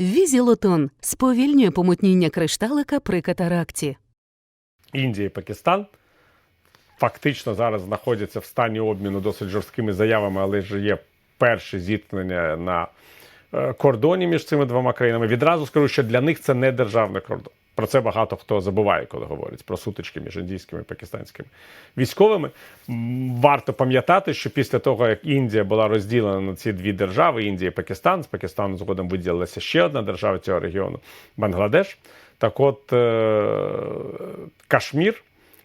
Візілотон сповільнює помутніння кришталика при катаракті. Індія і Пакистан фактично зараз знаходяться в стані обміну досить жорсткими заявами, але ж є перше зіткнення на е, кордоні між цими двома країнами. Відразу скажу, що для них це не державний кордон. Про це багато хто забуває, коли говорять про сутички між індійськими і пакистанськими військовими. Варто пам'ятати, що після того, як Індія була розділена на ці дві держави, Індія і Пакистан, з Пакистану згодом виділилася ще одна держава цього регіону Бангладеш. Так от е, Кашмір,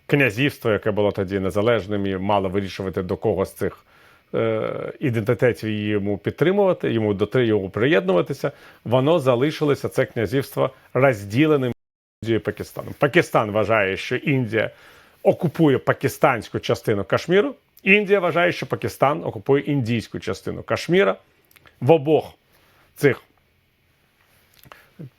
князівство, яке було тоді незалежним і мало вирішувати до кого з цих е, ідентитетів йому підтримувати, йому до йому приєднуватися, воно залишилося це князівство розділеним Індією і Пакистаном. Пакистан вважає, що Індія окупує пакистанську частину Кашміру. Індія вважає, що Пакистан окупує індійську частину Кашміра. В обох цих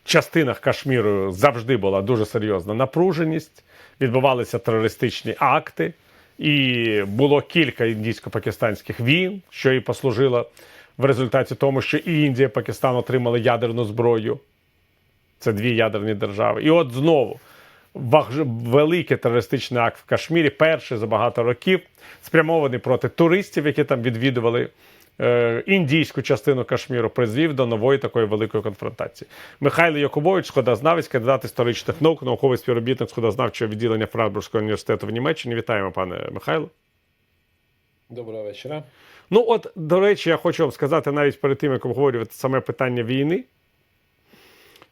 частинах Кашміру завжди була дуже серйозна напруженість, відбувалися терористичні акти, і було кілька індійсько-пакистанських війн, що і послужило в результаті тому, що і Індія, і Пакистан отримали ядерну зброю. Це дві ядерні держави. І от знову великий терористичний акт в Кашмірі, перший за багато років, спрямований проти туристів, які там відвідували е, індійську частину Кашміру, призвів до нової такої великої конфронтації. Михайло Якубович, сходознавець, кандидат історичних наук, науковий співробітник сходознавчого відділення Франкфуртського університету в Німеччині. Вітаємо, пане Михайло. Доброго вечора. Ну, от, до речі, я хочу вам сказати навіть перед тим, як обговорювати саме питання війни.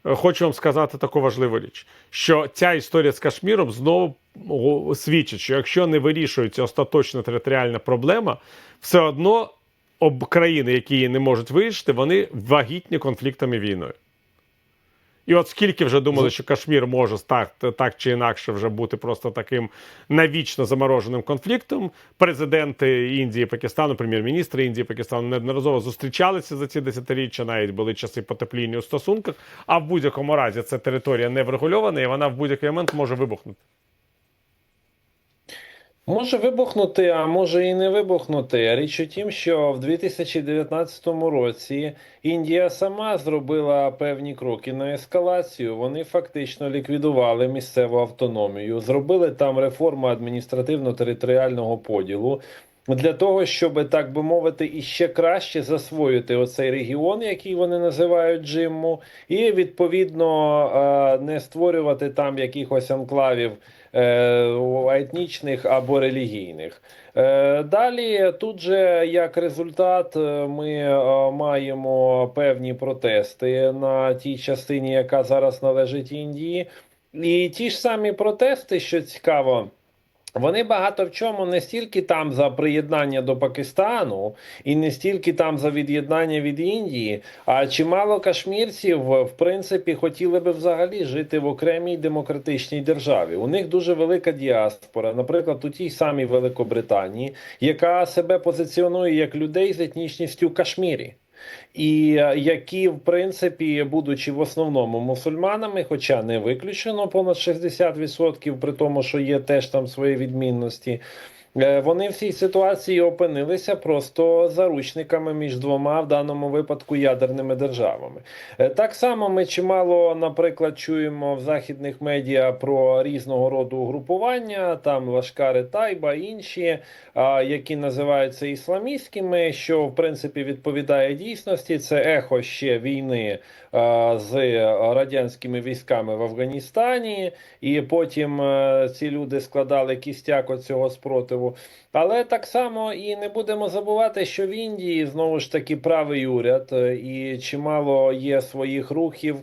Хочу вам сказати таку важливу річ, що ця історія з Кашміром знову свідчить, що якщо не вирішується остаточна територіальна проблема, все одно об країни, які її не можуть вирішити, вони вагітні конфліктами війною. І от скільки вже думали, що Кашмір може так, так чи інакше вже бути просто таким навічно замороженим конфліктом. Президенти Індії, Пакистану, прем'єр-міністри Індії, Пакистану неодноразово зустрічалися за ці десятиріччя, навіть були часи потепління у стосунках. А в будь-якому разі ця територія не врегульована, і вона в будь-який момент може вибухнути. Може вибухнути, а може і не вибухнути. Річ у тім, що в 2019 році Індія сама зробила певні кроки на ескалацію. Вони фактично ліквідували місцеву автономію, зробили там реформу адміністративно-територіального поділу. Для того, щоб так би мовити, іще краще засвоїти оцей регіон, який вони називають Джимму, і відповідно е, не створювати там якихось анклавів етнічних або релігійних. Е, Далі тут же як результат е, ми е, маємо певні протести на тій частині, яка зараз належить Індії. І ті ж самі протести, що цікаво. Вони багато в чому не стільки там за приєднання до Пакистану і не стільки там за від'єднання від Індії, а чимало кашмірців в принципі хотіли би взагалі жити в окремій демократичній державі. У них дуже велика діаспора, наприклад, у тій самій Великобританії, яка себе позиціонує як людей з етнічністю Кашмірі. І е, які, в принципі, будучи в основному мусульманами, хоча не виключено понад 60%, при тому, що є теж там свої відмінності, вони в цій ситуації опинилися просто заручниками між двома, в даному випадку, ядерними державами. Е, Так само ми чимало, наприклад, чуємо в західних медіа про різного роду угрупування, там Лашкари Тайба, інші, які називаються ісламістськими, що в принципі відповідає дійсності. Це ехо ще війни з радянськими військами в Афганістані, і потім е, ці люди складали кістяк оцього спротиву. Але так само і не будемо забувати, що в Індії знову ж таки правий уряд, е, і чимало є своїх рухів.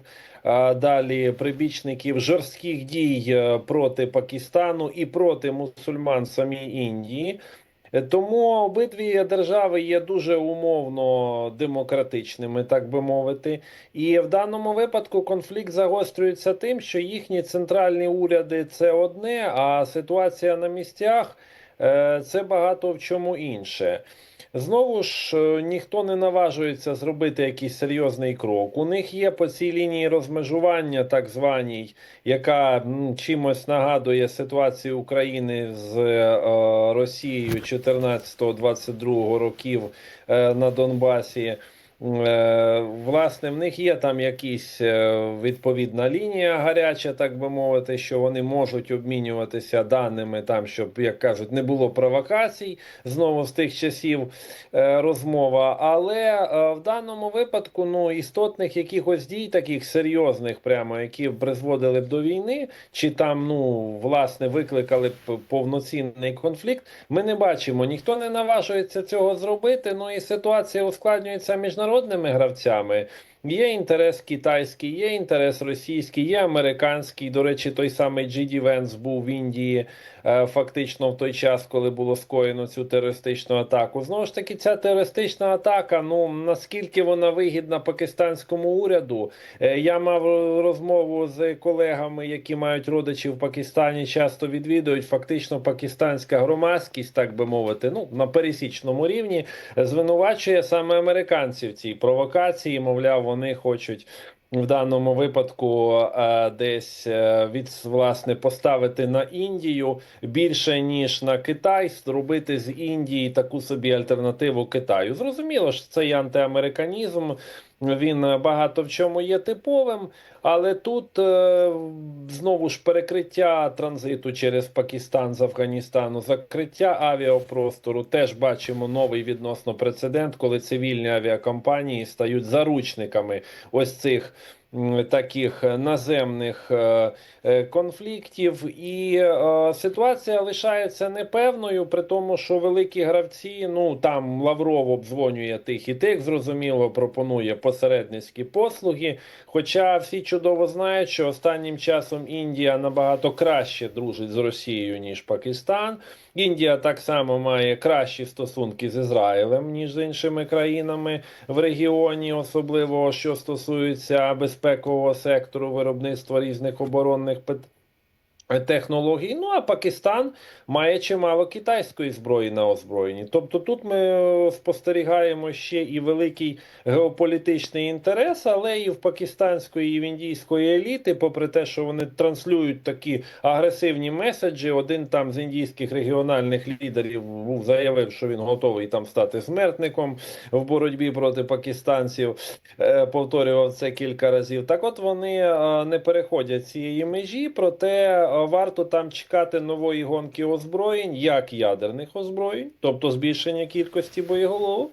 Далі прибічників жорстких дій е, проти Пакистану і проти мусульман самій Індії. Тому обидві держави є дуже умовно демократичними, так би мовити. І в даному випадку конфлікт загострюється тим, що їхні центральні уряди це одне, а ситуація на місцях це багато в чому інше. Знову ж е, ніхто не наважується зробити якийсь серйозний крок. У них є по цій лінії розмежування, так званій, яка чимось нагадує ситуацію України з е, Росією 14-22 років е, на Донбасі. Е, Власне, в них є там якісь е, відповідна лінія гаряча, так би мовити, що вони можуть обмінюватися даними там, щоб, як кажуть, не було провокацій знову з тих часів е, розмова. Але в даному випадку ну, істотних якихось дій, таких серйозних, прямо які призводили б до війни, чи там ну власне викликали б повноцінний конфлікт, ми не бачимо. Ніхто не наважується цього зробити. Ну і ситуація ускладнюється міжнародними гравцями. Є інтерес китайський, є інтерес російський, є американський. До речі, той самий Джі Венс був в Індії е, фактично в той час, коли було скоєно цю терористичну атаку. Знову ж таки, ця терористична атака. Ну наскільки вона вигідна пакистанському уряду? Е, Я мав розмову з колегами, які мають родичів в Пакистані, часто відвідують. Фактично, пакистанська громадськість, так би мовити, ну на пересічному рівні звинувачує саме американців цій провокації. Мовляв, вони хочуть. В даному випадку е, десь е, від власне поставити на Індію більше ніж на Китай, зробити з Індії таку собі альтернативу Китаю. Зрозуміло що це є антиамериканізм. Він е, багато в чому є типовим, але тут е, знову ж перекриття транзиту через Пакистан з Афганістану, закриття авіапростору. Теж бачимо новий відносно прецедент, коли цивільні авіакомпанії стають заручниками ось цих. Таких наземних е, е, конфліктів, і е, ситуація лишається непевною, при тому, що великі гравці, ну там Лавров обдзвонює тих і тих, зрозуміло, пропонує посередницькі послуги. Хоча всі чудово знають, що останнім часом Індія набагато краще дружить з Росією, ніж Пакистан. Індія так само має кращі стосунки з Ізраїлем, ніж з іншими країнами в регіоні, особливо що стосується безпекового сектору виробництва різних оборонних. Технологій, ну а Пакистан має чимало китайської зброї на озброєнні. Тобто тут ми е, спостерігаємо ще і великий геополітичний інтерес, але і в пакистанської і в індійської еліти, попри те, що вони транслюють такі агресивні меседжі. Один там з індійських регіональних лідерів був заявив, що він готовий там стати смертником в боротьбі проти пакистанців. Е, Повторював це кілька разів. Так, от вони е, не переходять цієї межі, проте варто там чекати нової гонки озброєнь, як ядерних озброєнь, тобто збільшення кількості боєголовок.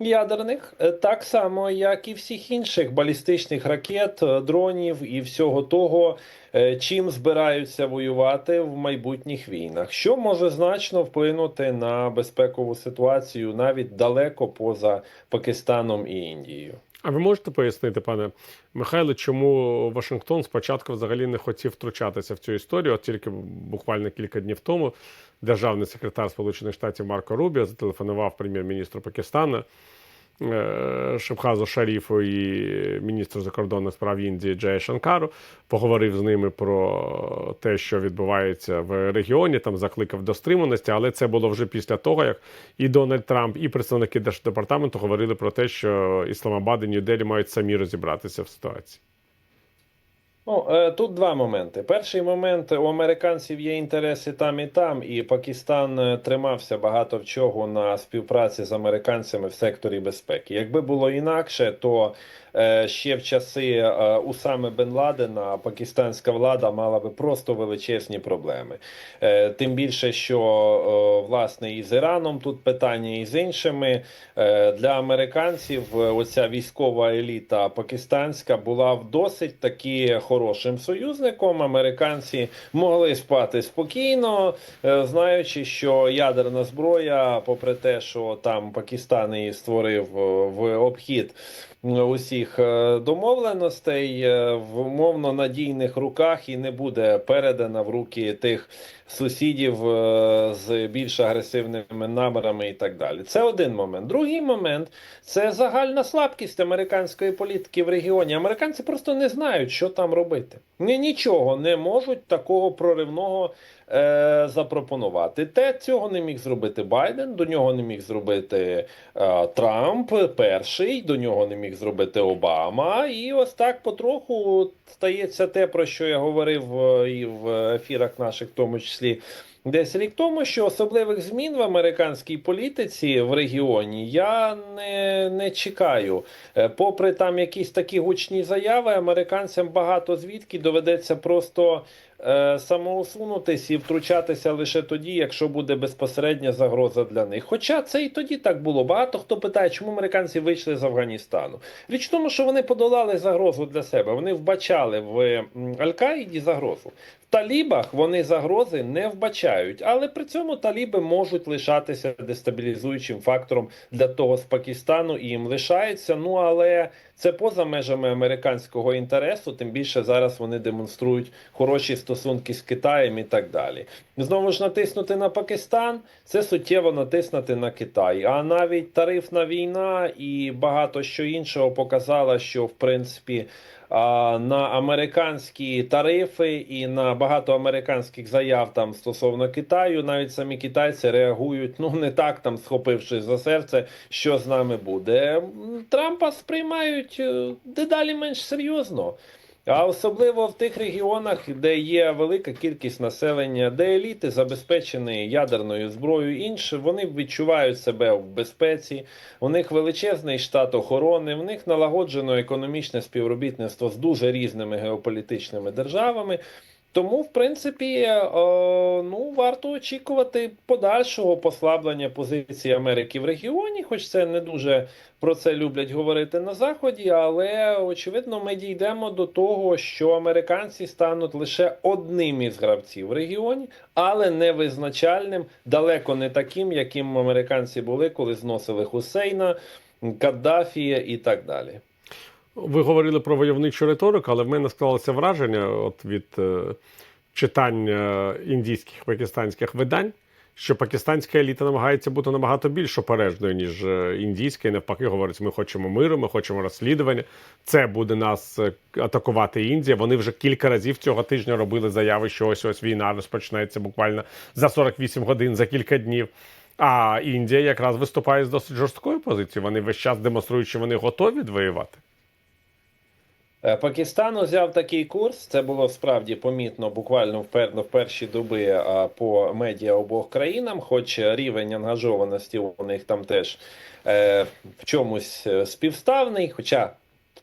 Ядерних, е, так само, як і всіх інших балістичних ракет, е, дронів і всього того, е, чим збираються воювати в майбутніх війнах, що може значно вплинути на безпекову ситуацію навіть далеко поза Пакистаном і Індією. А ви можете пояснити, пане Михайло, чому Вашингтон спочатку взагалі не хотів втручатися в цю історію? От тільки буквально кілька днів тому державний секретар Сполучених Штатів Марко Рубіо зателефонував прем'єр-міністру Пакистану е, Шабхазу Шаріфу і міністру закордонних справ Індії Джея Шанкару, поговорив з ними про те, що відбувається в регіоні, там закликав до стриманості, але це було вже після того, як і Дональд Трамп, і представники Держдепартаменту говорили про те, що Ісламабад і Нью-Делі мають самі розібратися в ситуації. Ну, е, тут два моменти. Перший момент у американців є інтереси там і там, і Пакистан е, тримався багато в чого на співпраці з американцями в секторі безпеки. Якби було інакше, то ще в часи е, Усами Бен Ладена пакистанська влада мала би просто величезні проблеми. Е, тим більше, що е, власне і з Іраном тут питання, і з іншими е, для американців е, оця військова еліта пакистанська була в досить таки хорошим союзником. Американці могли спати спокійно, е, знаючи, що ядерна зброя, попри те, що там Пакистан її створив е, в обхід усіх е, домовленостей е, в умовно надійних руках і не буде передана в руки тих сусідів е, з більш агресивними намірами і так далі. Це один момент. Другий момент це загальна слабкість американської політики в регіоні. Американці просто не знають, що там робити. Ні, нічого не можуть такого проривного е, запропонувати. Те цього не міг зробити Байден, до нього не міг зробити е, Трамп перший, до нього не міг зробити Обама. І ось так потроху стається те, про що я говорив е, і в ефірах наших, в тому числі десь рік тому, що особливих змін в американській політиці в регіоні я не, не чекаю. Е, Попри там якісь такі гучні заяви, американцям багато звідки доведеться просто самоусунутись і втручатися лише тоді, якщо буде безпосередня загроза для них. Хоча це і тоді так було. Багато хто питає, чому американці вийшли з Афганістану. Річ в тому, що вони подолали загрозу для себе. Вони вбачали в Аль-Каїді загрозу. В талібах вони загрози не вбачають, але при цьому таліби можуть лишатися дестабілізуючим фактором для того з Пакистану і їм лишається. Ну але це поза межами американського інтересу. Тим більше зараз вони демонструють хороші стосунки з Китаєм і так далі. Знову ж натиснути на Пакистан це суттєво натиснути на Китай. А навіть тарифна війна і багато що іншого показала, що в принципі. На американські тарифи і на багато американських заяв там стосовно Китаю, навіть самі китайці реагують ну не так, там схопившись за серце, що з нами буде. Трампа сприймають е, дедалі менш серйозно. А особливо в тих регіонах, де є велика кількість населення, де еліти забезпечені ядерною зброєю, інше вони відчувають себе в безпеці. У них величезний штат охорони, в них налагоджено економічне співробітництво з дуже різними геополітичними державами. Тому, в принципі, е, ну варто очікувати подальшого послаблення позиції Америки в регіоні, хоч це не дуже про це люблять говорити на заході, але очевидно, ми дійдемо до того, що американці стануть лише одним із гравців в регіоні, але не визначальним, далеко не таким, яким американці були, коли зносили Хусейна, Каддафі і так далі. Ви говорили про войовничу риторику, але в мене склалося враження от від е, читання індійських пакистанських видань, що пакистанська еліта намагається бути набагато більш опережною, ніж е, індійська, і навпаки, говорить, ми хочемо миру, ми хочемо розслідування. Це буде нас е, атакувати Індія. Вони вже кілька разів цього тижня робили заяви, що ось ось війна розпочнеться буквально за 48 годин, за кілька днів. А Індія якраз виступає з досить жорсткою позицією. Вони весь час демонструють, що вони готові воювати. Е, Пакистан узяв такий курс. Це було справді помітно буквально в, перші доби а, по медіа обох країнам, хоч рівень ангажованості у них там теж е, в чомусь е, співставний, хоча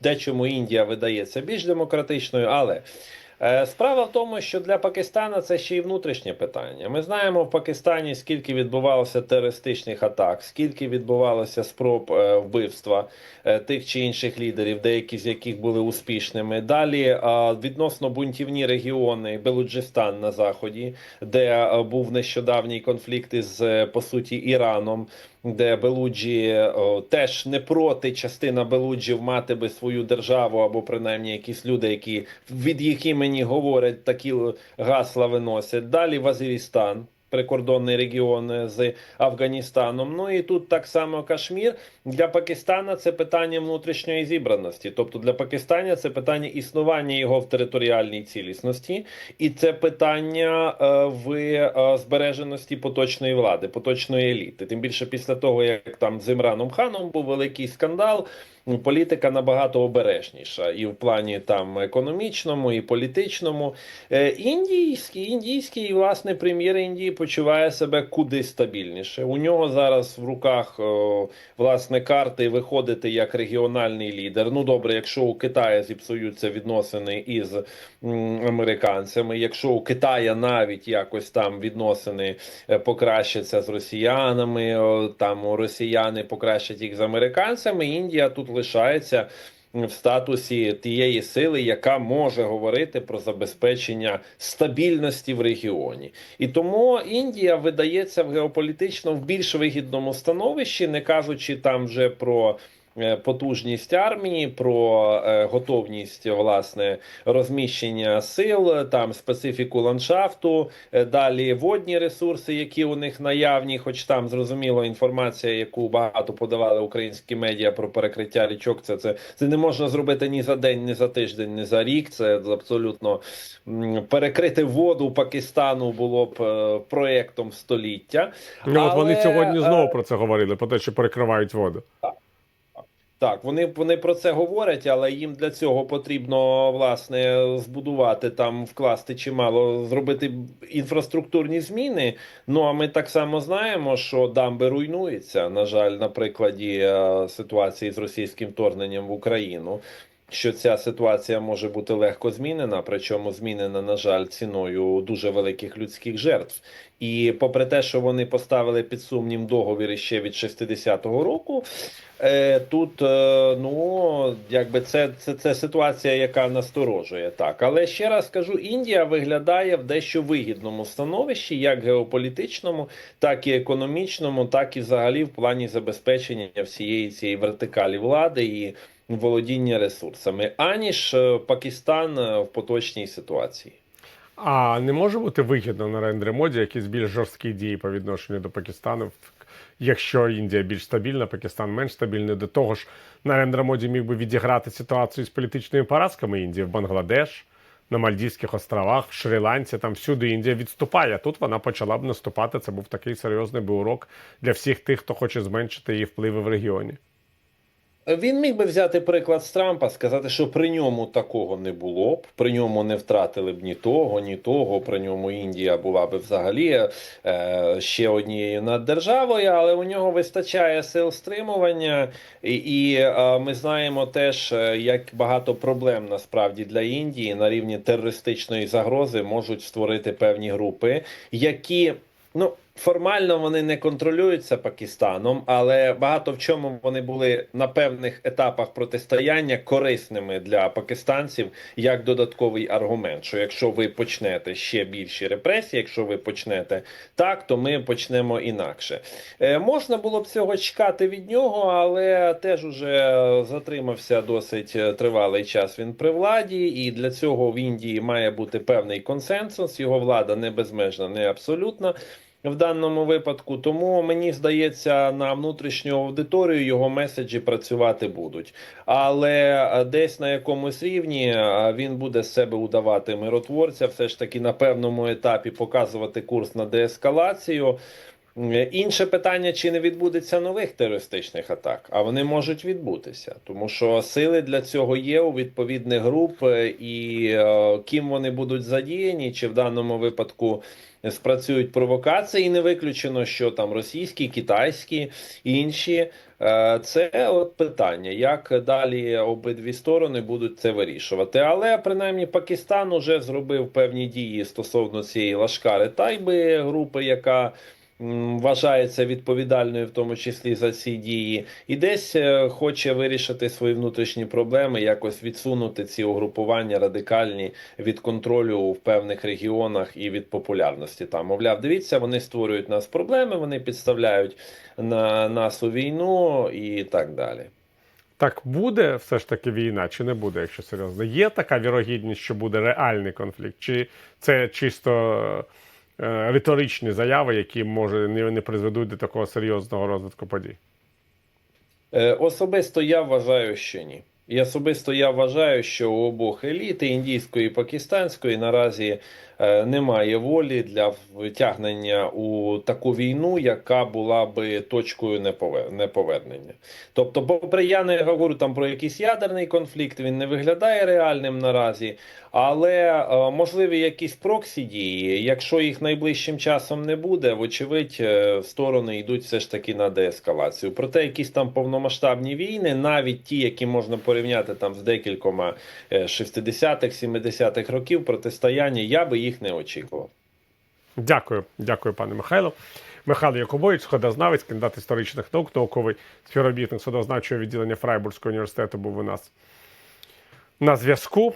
дечому Індія видається більш демократичною, але. Е, Справа в тому, що для Пакистана це ще й внутрішнє питання. Ми знаємо в Пакистані, скільки відбувалося терористичних атак, скільки відбувалося спроб е, вбивства е, тих чи інших лідерів, деякі з яких були успішними. Далі відносно бунтівні регіони Белуджистан на заході, де був нещодавній конфлікт із по суті Іраном. Де Белуджі о, теж не проти частина Белуджів мати би свою державу, або принаймні якісь люди, які від їх імені говорять, такі гасла виносять. Далі Вазирістан, прикордонний регіон з Афганістаном. Ну і тут так само Кашмір. Для Пакистана це питання внутрішньої зібраності. Тобто для Пакистана це питання існування його в територіальній цілісності, і це питання е, в е, збереженості поточної влади, поточної еліти. Тим більше після того, як там з Імраном Ханом був великий скандал. Ну, Політика набагато обережніша і в плані там економічному, і політичному. Е, індійський, індійський власне прем'єр Індії почуває себе куди стабільніше. У нього зараз в руках власне карти виходити як регіональний лідер. Ну добре, якщо у Китаї зіпсуються відносини із американцями, якщо у Китая навіть якось там відносини е, покращаться з росіянами, там росіяни покращать їх з американцями. Індія тут лишається в статусі тієї сили, яка може говорити про забезпечення стабільності в регіоні, і тому Індія видається в геополітично в більш вигідному становищі, не кажучи там вже про. Е, Потужність армії, про е, готовність власне розміщення сил, там специфіку ландшафту, е, далі водні ресурси, які у них наявні, хоч там зрозуміло інформація, яку багато подавали українські медіа про перекриття річок. Це це, це не можна зробити ні за день, ні за тиждень, ні за рік. Це абсолютно перекрити воду Пакистану було б проектом століття. Ну, от вони сьогодні знову про це говорили, про те, що перекривають воду. Так, вони, вони про це говорять, але їм для цього потрібно власне збудувати там, вкласти чимало, зробити інфраструктурні зміни. Ну а ми так само знаємо, що дамби руйнуються. На жаль, на прикладі е, ситуації з російським вторгненням в Україну. Що ця ситуація може бути легко змінена, причому змінена, на жаль, ціною дуже великих людських жертв. І попри те, що вони поставили під сумнів договір ще від 60-го року, е, тут е, ну якби це, це, це ситуація, яка насторожує так. Але ще раз скажу, Індія виглядає в дещо вигідному становищі, як геополітичному, так і економічному, так і взагалі в плані забезпечення всієї цієї вертикалі влади і володіння ресурсами, аніж е, Пакистан е, в поточній ситуації. А не може бути вигідно на Рендрі Моді якісь більш жорсткі дії по відношенню до Пакистану, якщо Індія більш стабільна, Пакистан менш стабільний. До того ж, на Рендра Моді міг би відіграти ситуацію з політичними поразками Індії в Бангладеш, на Мальдівських островах, в Шрі-Ланці. Там всюди Індія відступає. Тут вона почала б наступати. Це був такий серйозний би урок для всіх тих, хто хоче зменшити її впливи в регіоні. Він міг би взяти приклад з Трампа, сказати, що при ньому такого не було б, при ньому не втратили б ні того, ні того. При ньому Індія була б взагалі е, ще однією наддержавою, але у нього вистачає сил стримування, і, і е, ми знаємо теж, е, як багато проблем насправді для Індії на рівні терористичної загрози можуть створити певні групи, які ну. Формально вони не контролюються Пакистаном, але багато в чому вони були на певних етапах протистояння корисними для пакистанців як додатковий аргумент. Що якщо ви почнете ще більші репресії, якщо ви почнете так, то ми почнемо інакше. Е, можна було б цього чекати від нього, але теж уже затримався досить е, тривалий час він при владі, і для цього в Індії має бути певний консенсус. Його влада не безмежна, не абсолютна в даному випадку. Тому мені здається, на внутрішню аудиторію його меседжі працювати будуть. Але е, десь на якомусь рівні е, він буде з себе удавати миротворця, все ж таки на певному етапі показувати курс на деескалацію. Інше питання, чи не відбудеться нових терористичних атак, а вони можуть відбутися, тому що сили для цього є у відповідних груп, е, і е, ким вони будуть задіяні, чи в даному випадку спрацюють провокації, не виключено, що там російські, китайські інші. Е, Це от питання, як далі обидві сторони будуть це вирішувати. Але принаймні Пакистан уже зробив певні дії стосовно цієї лашкари Тайби групи, яка вважається відповідальною, в тому числі за ці дії, і десь е, хоче вирішити свої внутрішні проблеми, якось відсунути ці угрупування радикальні від контролю в певних регіонах і від популярності. Там мовляв, дивіться, вони створюють нас проблеми, вони підставляють на нас у війну і так далі. Так буде все ж таки війна, чи не буде, якщо серйозно? Є така вірогідність, що буде реальний конфлікт, чи це чисто риторичні заяви, які може не, призведуть до такого серйозного розвитку подій? Е, Особисто я вважаю, що ні. І особисто я вважаю, що у обох еліти індійської і пакистанської наразі е, немає волі для втягнення у таку війну, яка була би точкою неповернення. Тобто, попри я не говорю там про якийсь ядерний конфлікт, він не виглядає реальним наразі, але е, можливі якісь проксі дії, якщо їх найближчим часом не буде, вочевидь, е, сторони йдуть все ж таки на деескалацію. Проте якісь там повномасштабні війни, навіть ті, які можна порівняти там з декількома е, 60-х, 70-х років протистояння, я би їх не очікував. Дякую, дякую, пане Михайло. Михайло Якубович, сходознавець, кандидат історичних наук, науковий співробітник судознавчого відділення Фрайбурзького університету був у нас на зв'язку.